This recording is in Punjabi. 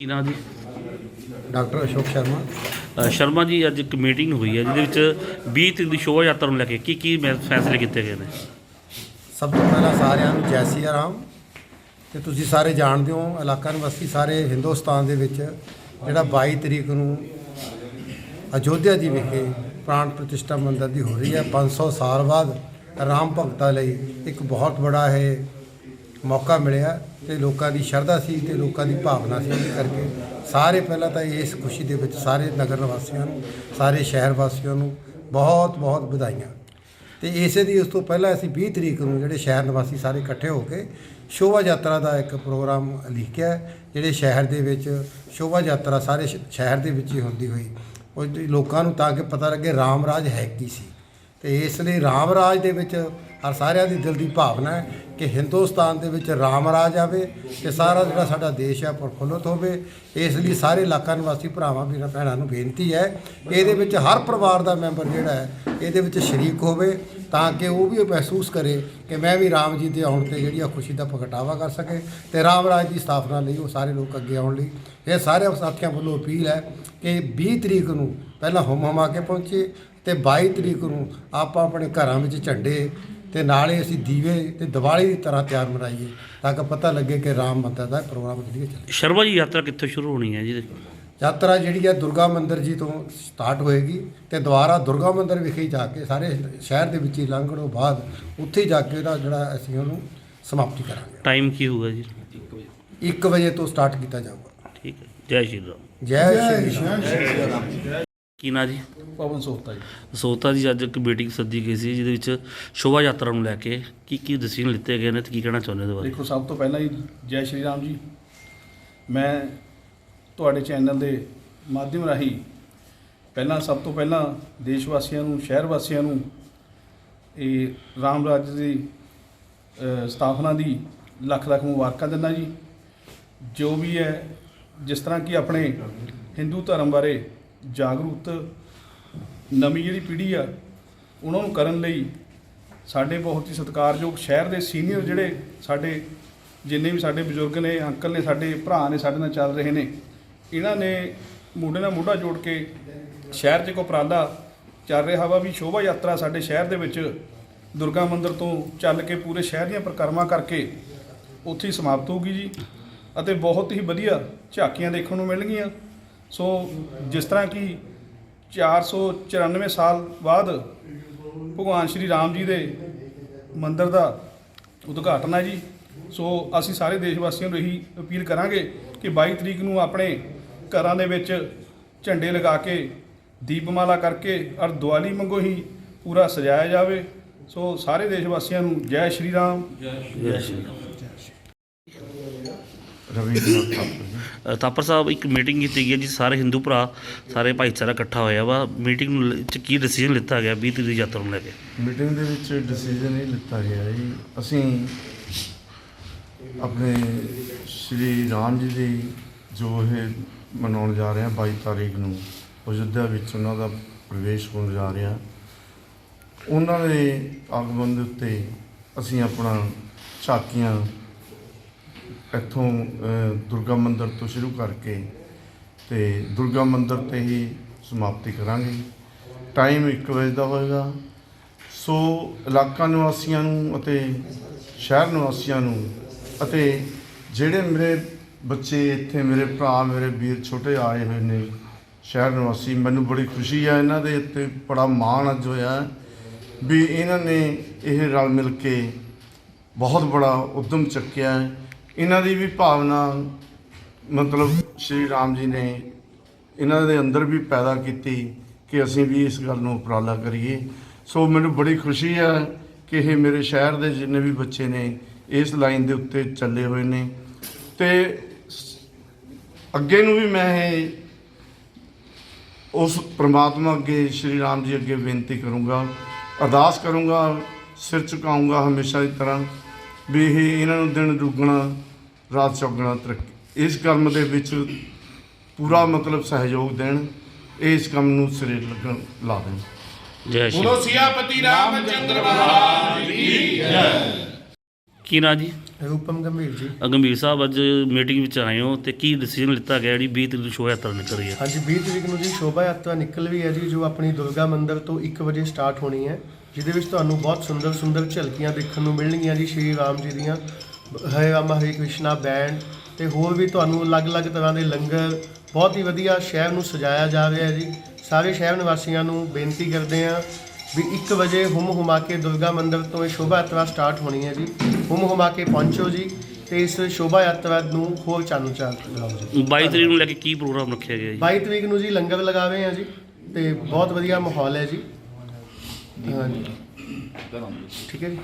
ਕੀ ਨਾਂ ਜੀ? ਡਾਕਟਰ ਅਸ਼ੋਕ ਸ਼ਰਮਾ। ਅ, ਸ਼ਰਮਾ ਜੀ ਅੱਜ ਇੱਕ ਮੀਟਿੰਗ ਹੋਈ ਹੈ ਜਿਹਦੇ ਵਿੱਚ 20 ਤਰੀਕ ਦੀ ਸ਼ੋਭਾ ਯਾਤਰਾ ਨੂੰ ਲੈ ਕੇ ਕੀ ਕੀ ਮੈਂ- ਫੈਸਲੇ ਕੀਤੇ ਗਏ ਨੇ? ਸਭ ਤੋਂ ਪਹਿਲਾਂ ਸਾਰਿਆਂ ਨੂੰ ਜੈ ਸਿਆ ਰਾਮ। ਤੇ ਤੁਸੀਂ ਸਾਰੇ ਜਾਣਦੇ ਹੋ ਇਲਾਕਾ ਨਿਵਾਸੀ ਸਾਰੇ ਹਿੰਦੁਸਤਾਨ ਦੇ ਵਿੱਚ ਜਿਹੜਾ 22 ਤਰੀਕ ਨੂੰ ਅਯੋਧਿਆ ਜੀ ਵਿਖੇ ਪ੍ਰਾਣ ਪ੍ਰਤਿਸ਼ਠਾ ਮੰਦਰ ਦੀ ਹੋ ਰਹੀ ਹੈ 500 ਸਾਲ ਬਾਅਦ ਰਾਮ ਭਗਤਾਂ ਲਈ ਇੱਕ ਬਹੁਤ ਬੜਾ ਇਹ ਮੌਕਾ ਮਿਲਿਆ ਤੇ ਲੋਕਾਂ ਦੀ ਸ਼ਰਧਾ ਸੀ ਤੇ ਲੋਕਾਂ ਦੀ ਭਾਵਨਾ ਸੀ ਇਸ ਕਰਕੇ ਸਾਰੇ ਪਹਿਲਾਂ ਤਾਂ ਇਸ ਖੁਸ਼ੀ ਦੇ ਵਿੱਚ ਸਾਰੇ ਨਗਰ ਨਿਵਾਸੀਆਂ ਨੂੰ, ਸਾਰੇ ਸ਼ਹਿਰ ਵਾਸੀਆਂ ਨੂੰ ਬਹੁਤ ਬਹੁਤ ਵਧਾਈਆਂ। ਤੇ ਇਸੇ ਦੀ ਉਸ ਤੋਂ ਪਹਿਲਾਂ ਅਸੀਂ 20 ਤਰੀਕ ਨੂੰ ਜਿਹੜੇ ਸ਼ਹਿਰ ਨਿਵਾਸੀ ਸਾਰੇ ਇਕੱਠੇ ਹੋ ਕੇ ਸ਼ੋਭਾ ਯਾਤਰਾ ਦਾ ਇੱਕ ਪ੍ਰੋਗਰਾਮ ਲਿਖਿਆ, ਜਿਹੜੇ ਸ਼ਹਿਰ ਦੇ ਵਿੱਚ ਸ਼ੋਭਾ ਯਾਤਰਾ ਸਾਰੇ ਸ਼ਹਿਰ ਦੇ ਵਿੱਚ ਹੀ ਹੁੰਦੀ ਹੋਈ। ਉਹ ਲੋਕਾਂ ਨੂੰ ਤਾਂ ਕਿ ਪਤਾ ਲੱਗੇ ਰਾਮ ਰਾਜ ਹੈ ਕੀ ਸੀ। ਤੇ ਇਸ ਲਈ ਰਾਮ ਰਾਜ ਦੇ ਵਿੱਚ ਹਰ ਸਾਰਿਆਂ ਦੀ ਦਿਲ ਦੀ ਭਾਵਨਾ ਹੈ ਕਿ ਹਿੰਦੁਸਤਾਨ ਦੇ ਵਿੱਚ ਰਾਮ ਰਾਜ ਆਵੇ ਤੇ ਸਾਰਾ ਜਿਹੜਾ ਸਾਡਾ ਦੇਸ਼ ਹੈ ਪ੍ਰਫੁੱਲਤ ਹੋਵੇ। ਇਸ ਲਈ ਸਾਰੇ ਇਲਾਕਾ ਨਿਵਾਸੀ ਭਰਾਵਾਂ, ਵੀਰਾਂ, ਭੈਣਾਂ ਨੂੰ ਬੇਨਤੀ ਹੈ, ਇਹਦੇ ਵਿੱਚ ਹਰ ਪਰਿਵਾਰ ਦਾ ਮੈਂਬਰ ਜਿਹੜਾ ਹੈ, ਇਹਦੇ ਵਿੱਚ ਸ਼ਰੀਕ ਹੋਵੇ ਤਾਂ ਕਿ ਉਹ ਵੀ ਇਹ ਮਹਿਸੂਸ ਕਰੇ ਕਿ ਮੈਂ ਵੀ ਰਾਮ ਜੀ ਦੇ ਆਉਣ ਤੇ ਜਿਹੜੀ ਆ ਖੁਸ਼ੀ ਦਾ ਪ੍ਰਗਟਾਵਾ ਕਰ ਸਕੇ ਤੇ ਰਾਮ ਰਾਜ ਦੀ ਸਥਾਪਨਾ ਲਈ ਉਹ ਸਾਰੇ ਲੋਕ ਅੱਗੇ ਆਉਣ ਲਈ। ਇਹ ਸਾਰੇ ਸਾਥੀਆਂ ਵੱਲੋਂ ਅਪੀਲ ਹੈ ਕਿ 20 ਤਰੀਕ ਨੂੰ ਪਹਿਲਾਂ ਹੁਮ ਹਮਾ ਕੇ ਪਹੁੰਚੇ ਤੇ 22 ਤਰੀਕ ਨੂੰ ਆਪਾਂ ਆਪਣੇ ਘਰਾਂ ਵਿੱਚ ਝੰਡੇ ਤੇ ਨਾਲੇ ਅਸੀਂ ਦੀਵੇ ਤੇ ਦੀਵਾਲੀ ਦੀ ਤਰ੍ਹਾਂ ਤਿਆਰ ਮਨਾਈਏ ਤਾਂ ਕਿ ਪਤਾ ਲੱਗੇ ਕਿ ਰਾਮ ਮੰਦਰ ਦਾ ਪ੍ਰੋਗਰਾਮ ਜਿਹੜੀ ਚੱਲੇ ਸ਼ਰਮਾ ਜੀ ਯਾਤਰਾ ਕਿੱਥੋਂ ਸ਼ੁਰੂ ਹੋਣੀ ਹੈ ਜੀ? ਯਾਤਰਾ ਜਿਹੜੀ ਹੈ ਦੁਰਗਾ ਮੰਦਿਰ ਜੀ ਤੋਂ ਸਟਾਰਟ ਹੋਏਗੀ ਤੇ ਦੁਬਾਰਾ ਦੁਰਗਾ ਮੰਦਿਰ ਵਿਖੇ ਹੀ ਜਾ ਕੇ ਸਾਰੇ ਸ਼ਹਿਰ ਦੇ ਵਿੱਚ ਹੀ ਲੰਘਣੋਂ ਬਾਅਦ ਉੱਥੇ ਹੀ ਜਾ ਕੇ ਉਹਦਾ ਜਿਹੜਾ ਅਸੀਂ ਉਹਨੂੰ ਸਮਾਪਤੀ ਕਰਾਂਗੇ। ਟਾਈਮ ਕੀ ਹੋਊਗਾ ਜੀ? 1 ਵਜੇ ਤੋਂ ਸਟਾਰਟ ਕੀਤਾ ਜਾਊਗਾ। ਠੀਕ ਹੈ ਜੈ ਸ਼੍ਰੀ ਰਾਮ। ਜੈ ਸ਼੍ਰੀ ਰਾਮ। ਕੀ ਨਾਂ ਜੀ? ਪਵਨ ਸੋਖਤਾ ਜੀ। ਸੋਤਾ ਜੀ ਅੱਜ ਇੱਕ ਮੀਟਿੰਗ ਸੱਦੀ ਗਈ ਸੀ ਜਿਹਦੇ ਵਿੱਚ ਸ਼ੋਭਾ ਯਾਤਰਾ ਨੂੰ ਲੈ ਕੇ ਕੀ ਕੀ ਡਿਸੀਜਨ ਲਿੱਤੇ ਗਏ ਨੇ ਤੇ ਕੀ ਕਹਿਣਾ ਚਾਹੁੰਦੇ ਬਾਰੇ? ਦੇਖੋ ਸਭ ਤੋਂ ਪਹਿਲਾਂ ਜੀ ਜੈ ਸ਼੍ਰੀ ਰਾਮ ਜੀ। ਮੈਂ ਤੁਹਾਡੇ ਚੈਨਲ ਦੇ ਮਾਧਿਅਮ ਰਾਹੀਂ ਪਹਿਲਾਂ ਸਭ ਤੋਂ ਪਹਿਲਾਂ ਦੇਸ਼ ਵਾਸੀਆਂ ਨੂੰ ਸ਼ਹਿਰ ਵਾਸੀਆਂ ਨੂੰ ਇਹ ਰਾਮ ਰਾਜ ਦੀ ਅ, ਸਥਾਪਨਾ ਦੀ ਲੱਖ ਲੱਖ ਮੁਬਾਰਕਾਂ ਦਿੰਦਾ ਜੀ। ਜੋ ਵੀ ਹੈ ਜਿਸ ਤਰ੍ਹਾਂ ਕਿ ਆਪਣੇ ਹਿੰਦੂ ਧਰਮ ਬਾਰੇ ਜਾਗਰੂਕ ਨਵੀਂ ਜਿਹੜੀ ਪੀੜ੍ਹੀ ਆ, ਉਹਨਾਂ ਨੂੰ ਕਰਨ ਲਈ ਸਾਡੇ ਬਹੁਤ ਹੀ ਸਤਿਕਾਰਯੋਗ ਸ਼ਹਿਰ ਦੇ ਸੀਨੀਅਰ ਜਿਹੜੇ ਸਾਡੇ, ਜਿੰਨੇ ਵੀ ਸਾਡੇ ਬਜ਼ੁਰਗ ਨੇ, ਅੰਕਲ ਨੇ, ਸਾਡੇ ਭਰਾ ਨੇ, ਸਾਡੇ ਨਾਲ ਚੱਲ ਰਹੇ ਨੇ, ਇਹਨਾਂ ਨੇ ਮੋਢੇ ਨਾਲ ਮੋਢਾ ਜੋੜ ਕੇ ਸ਼ਹਿਰ 'ਚ ਇੱਕ ਉਪਰਾਲਾ ਚੱਲ ਰਿਹਾ ਵਾ ਵੀ ਸ਼ੋਭਾ ਯਾਤਰਾ ਸਾਡੇ ਸ਼ਹਿਰ ਦੇ ਵਿੱਚ ਦੁਰਗਾ ਮੰਦਿਰ ਤੋਂ ਚੱਲ ਕੇ ਪੂਰੇ ਸ਼ਹਿਰ ਦੀਆਂ ਪਰਿਕਰਮਾ ਕਰਕੇ ਉੱਥੇ ਹੀ ਸਮਾਪਤ ਹੋਊਗੀ ਜੀ, ਅਤੇ ਬਹੁਤ ਹੀ ਵਧੀਆ ਝਾਕੀਆਂ ਦੇਖਣ ਨੂੰ ਮਿਲਣਗੀਆਂ। ਸੋ ਜਿਸ ਤਰ੍ਹਾਂ ਕਿ 494 ਸਾਲ ਬਾਅਦ ਭਗਵਾਨ ਸ਼੍ਰੀ ਰਾਮ ਜੀ ਦੇ ਮੰਦਿਰ ਦਾ ਉਦਘਾਟਨ ਹੈ ਜੀ। ਸੋ ਅਸੀਂ ਸਾਰੇ ਦੇਸ਼ ਵਾਸੀਆਂ ਨੂੰ ਇਹੀ ਅਪੀਲ ਕਰਾਂਗੇ ਕਿ 22 ਤਰੀਕ ਨੂੰ ਆਪਣੇ ਘਰਾਂ ਦੇ ਵਿੱਚ ਝੰਡੇ ਲਗਾ ਕੇ, ਦੀਪਮਾਲਾ ਕਰਕੇ ਔਰ ਦੀਵਾਲੀ ਵਾਂਗੂ ਹੀ ਪੂਰਾ ਸਜਾਇਆ ਜਾਵੇ। ਸੋ ਸਾਰੇ ਦੇਸ਼ ਵਾਸੀਆਂ ਨੂੰ ਜੈ ਸ਼੍ਰੀ ਰਾਮ। ਜੈ ਸ਼੍ਰੀ ਰਾਮ। ਰਵਿੰਦਰ ਨਾਥ ਠਾਕੁਰ ਜੀ ਅ, ਥਾਪਰ ਸਾਹਿਬ ਇੱਕ ਮੀਟਿੰਗ ਕੀਤੀ ਗਈ ਹੈ ਜੀ ਸਾਰੇ ਹਿੰਦੂ ਭਰਾ ਸਾਰੇ ਭਾਈਚਾਰਾ ਇਕੱਠਾ ਹੋਇਆ ਵਾ। ਮੀਟਿੰਗ ਨੂੰ ਲ- ਚ ਕੀ ਡਿਸੀਜਨ ਲਿੱਤਾ ਗਿਆ 20 ਤਰੀਕ ਦੀ ਯਾਤਰਾ ਨੂੰ ਲੈ ਕੇ? ਮੀਟਿੰਗ ਦੇ ਵਿੱਚ ਡਿਸੀਜਨ ਇਹ ਲਿੱਤਾ ਗਿਆ ਜੀ। ਅਸੀਂ ਆਪਣੇ ਸ਼੍ਰੀ ਰਾਮ ਜੀ ਦੀ ਜੋ ਇਹ ਮਨਾਉਣ ਜਾ ਰਹੇ ਹਾਂ 22 ਤਾਰੀਖ ਨੂੰ ਅਯੁੱਧਿਆ ਵਿੱਚ ਉਹਨਾਂ ਦਾ ਪ੍ਰਵੇਸ਼ ਹੋਣ ਜਾ ਰਿਹਾ। ਉਹਨਾਂ ਦੇ ਆਗਮਨ ਦੇ ਉੱਤੇ ਅਸੀਂ ਆਪਣਾ ਝਾਕੀਆਂ ਇੱਥੋਂ ਦੁਰਗਾ ਮੰਦਿਰ ਤੋਂ ਸ਼ੁਰੂ ਕਰਕੇ ਤੇ ਦੁਰਗਾ ਮੰਦਿਰ ਤੇ ਹੀ ਸਮਾਪਤੀ ਕਰਾਂਗੇ। ਟਾਈਮ 1 ਵਜੇ ਦਾ ਹੋਏਗਾ। ਸੋ ਇਲਾਕਾ ਨਿਵਾਸੀਆਂ ਨੂੰ ਅਤੇ ਸ਼ਹਿਰ ਨਿਵਾਸੀਆਂ ਨੂੰ ਅਤੇ ਜਿਹੜੇ ਮੇਰੇ ਬੱਚੇ ਇੱਥੇ ਮੇਰੇ ਭਰਾ, ਮੇਰੇ ਵੀਰ ਛੋਟੇ ਆਏ ਹੋਏ ਨੇ ਸ਼ਹਿਰ ਨਿਵਾਸੀ, ਮੈਨੂੰ ਬੜੀ ਖੁਸ਼ੀ ਆ ਇਹਨਾਂ ਦੇ ਉੱਤੇ ਬੜਾ ਮਾਣ ਅੱਜ ਹੋਇਆ ਵੀ ਇਹਨਾਂ ਨੇ ਇਹ ਰਲ ਮਿਲ ਕੇ ਬਹੁਤ ਬੜਾ ਉਦਮ ਚੱਕਿਆ ਹੈ। ਇਹਨਾਂ ਦੀ ਵੀ ਭਾਵਨਾ, ਮਤਲਬ ਸ਼੍ਰੀ ਰਾਮ ਜੀ ਨੇ ਇਹਨਾਂ ਦੇ ਅੰਦਰ ਵੀ ਪੈਦਾ ਕੀਤੀ ਕਿ ਅਸੀਂ ਵੀ ਇਸ ਗੱਲ ਨੂੰ ਉਪਰਾਲਾ ਕਰੀਏ। ਸੋ ਮੈਨੂੰ ਬੜੀ ਖੁਸ਼ੀ ਹੈ ਕਿ ਇਹ ਮੇਰੇ ਸ਼ਹਿਰ ਦੇ ਜਿੰਨੇ ਵੀ ਬੱਚੇ ਨੇ, ਇਸ ਲਾਈਨ ਦੇ ਉੱਤੇ ਚੱਲੇ ਹੋਏ ਨੇ। ਤੇ ਅੱਗੇ ਨੂੰ ਵੀ ਮੈਂ ਇਹ ਉਸ ਪ੍ਰਮਾਤਮਾ ਅੱਗੇ, ਸ਼੍ਰੀ ਰਾਮ ਜੀ ਅੱਗੇ ਬੇਨਤੀ ਕਰੂੰਗਾ, ਅਰਦਾਸ ਕਰੂੰਗਾ, ਸਿਰ ਝੁਕਾਊਂਗਾ ਹਮੇਸ਼ਾ ਦੀ ਤਰ੍ਹਾਂ। ਵੀ ਇਹ ਇਹਨਾਂ ਨੂੰ ਦਿਨ ਦੁੱਗਣਾ ਰਾਤ ਚੌਗਣਾ ਤਰੱਕੀ। ਇਸ ਕੰਮ ਦੇ ਵਿੱਚ ਪੂਰਾ ਮਤਲਬ ਸਹਿਯੋਗ ਦੇਣ ਇਸ ਕੰਮ ਨੂੰ ਸਰੀਰ ਲੱਗਣ ਲਾ ਦੇਣ। ਜੈ ਸ਼੍ਰੀ ਬੋਲੋ ਸਿਆਪਤੀ ਰਾਮਚੰਦਰ ਮਹਾਰਾਜ ਕੀ ਨਾਂ ਜੀ? ਰੂਪਮ ਗੰਭੀਰ ਜੀ। ਗੰਭੀਰ ਸਾਹਿਬ ਅੱਜ ਮੀਟਿੰਗ ਵਿੱਚ ਆਏ ਹੋ ਤੇ ਕੀ ਡਿਸੀਜਨ ਲਿੱਤਾ ਗਿਆ ਜੀ 20 ਤਰੀਕ ਨੂੰ ਸ਼ੋਭਾ ਯਾਤਰਾ ਨਿਕਲ ਰਹੀ ਹੈ? ਹਾਂਜੀ 20 ਤਰੀਕ ਨੂੰ ਜੀ ਸ਼ੋਭਾ ਯਾਤਰਾ ਨਿਕਲ ਵੀ ਹੈ ਜੀ ਜੋ ਆਪਣੀ ਦੁਰਗਾ ਮੰਦਰ ਤੋਂ 1 ਵਜੇ ਸਟਾਰਟ ਹੋਣੀ ਹੈ। ਜਿਹਦੇ ਵਿੱਚ ਤੁਹਾਨੂੰ ਬਹੁਤ ਸੁੰਦਰ ਸੁੰਦਰ ਝਲਕੀਆਂ ਦੇਖਣ ਨੂੰ ਮਿਲਣਗੀਆਂ ਜੀ ਸ਼੍ਰੀ ਰਾਮ ਜੀ ਦੀਆਂ। ਹਰੇ ਰਾਮ ਹਰੇ ਕ੍ਰਿਸ਼ਨਾ ਬੈਂਡ ਤੇ ਹੋਰ ਵੀ ਤੁਹਾਨੂੰ ਅਲੱਗ-ਅਲੱਗ ਤਰ੍ਹਾਂ ਦੇ ਲੰਗਰ ਬਹੁਤ ਹੀ ਵਧੀਆ ਸ਼ਹਿਰ ਨੂੰ ਸਜਾਇਆ ਜਾ ਰਿਹਾ ਹੈ ਜੀ। ਸਾਰੇ ਸ਼ਹਿਰ ਨਿਵਾਸੀਆਂ ਨੂੰ ਬੇਨਤੀ ਕਰਦੇ ਹਾਂ ਵੀ 1 ਵਜੇ ਹੁਮ ਹੁਮਾ ਕੇ ਦੁਰਗਾ ਮੰਦਿਰ ਤੋਂ ਇਹ ਸ਼ੋਭਾ ਯਾਤਰਾ ਸਟਾਰਟ ਹੋਣੀ ਹੈ ਜੀ। ਹੁਮ ਹੁਮਾ ਕੇ ਪਹੁੰਚੋ ਜੀ ਤੇ ਇਸ ਸ਼ੋਭਾ ਯਾਤਰਾ ਨੂੰ ਹੋਰ ਚਾਨਣ ਚਾਲ ਲਾਓ ਜੀ। 22 ਤਰੀਕ ਨੂੰ ਲੈ ਕੇ ਕੀ ਪ੍ਰੋਗਰਾਮ ਰੱਖਿਆ ਗਿਆ ਜੀ? 22 ਤਰੀਕ ਨੂੰ ਜੀ ਲੰਗਰ ਲਗਾ ਰਹੇ ਆ ਜੀ ਤੇ ਬਹੁਤ ਵਧੀਆ ਮਾਹੌਲ ਹੈ ਜੀ। ਹਾਂਜੀ। ਠੀਕ ਹੈ ਜੀ।